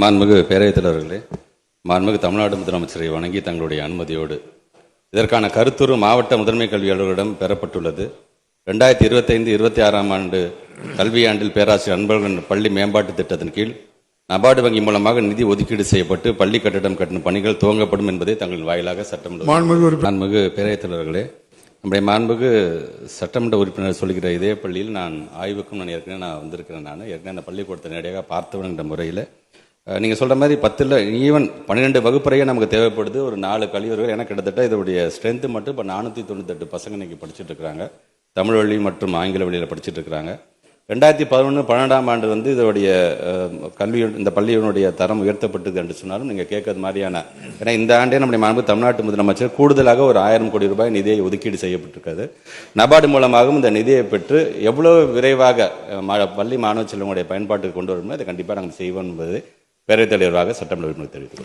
மாண்புமிகு பேரவைத் தலைவர்களே மாண்புமிகு தமிழ்நாடு முதலமைச்சரை வணங்கி தங்களுடைய அனுமதியோடு இதற்கான கருத்துரு மாவட்ட முதன்மை கல்வி அலுவலரிடம் பெறப்பட்டுள்ளது. ரெண்டாயிரத்தி இருபத்தைந்து இருபத்தி ஆறாம் ஆண்டு கல்வியாண்டில் பேராசிரியர் அன்பழகன் பள்ளி மேம்பாட்டு திட்டத்தின் கீழ் நபார்டு வங்கி மூலமாக நிதி ஒதுக்கீடு செய்யப்பட்டு பள்ளி கட்டடம் கட்டும் பணிகள் துவங்கப்படும் என்பதை தங்கள் வாயிலாக சட்டமன்ற மாண்புமிகு பேரவைத் தலைவர்களே நம்முடைய மாண்புமிகு சட்டமன்ற உறுப்பினர் சொல்கிற இதே பள்ளியில் நான் ஆய்வுக்கும் நான் ஏற்கனவே நான் வந்திருக்கிறேன். நான் ஏற்கனவே அந்த பள்ளிக்கூடத்தை நேரடியாக பார்த்தவனுங்கிற முறையில் நீங்கள் சொல்கிற மாதிரி பத்தில் ஈவன் பன்னிரெண்டு வகுப்பறையே நமக்கு தேவைப்படுது. ஒரு நாலு கழிவர்கள் ஏன்னா கிட்டத்தட்ட இதோடைய ஸ்ட்ரென்த்து மட்டும் இப்போ நானூற்றி தொண்ணூத்தெட்டு பசங்க இன்றைக்கி படிச்சுட்டு இருக்கிறாங்க தமிழ் வழி மற்றும் ஆங்கில வழியில் படிச்சுட்டு இருக்கிறாங்க ரெண்டாயிரத்தி பதினொன்று பன்னெண்டாம் ஆண்டு வந்து இதோடைய கல்வி இந்த பள்ளியினுடைய தரம் உயர்த்தப்பட்டது என்று சொன்னாலும் நீங்கள் கேட்கறது மாதிரியான ஏன்னா இந்த ஆண்டே நம்முடைய மாண்பு தமிழ்நாட்டு முதலமைச்சர் கூடுதலாக ஒரு ஆயிரம் கோடி ரூபாய் நிதியை ஒதுக்கீடு செய்யப்பட்டிருக்கிறது நபார்டு மூலமாகவும் இந்த நிதியை பெற்று எவ்வளோ விரைவாக மா- பள்ளி மாணவ செல்வங்களுடைய பயன்பாட்டுக்கு கொண்டு வரணுமோ அதை கண்டிப்பாக நாங்கள் செய்வோம் என்பது பேரவைத் தலைவராக சட்டமன்ற உறுப்பினர் தெரிவித்துள்ளோம்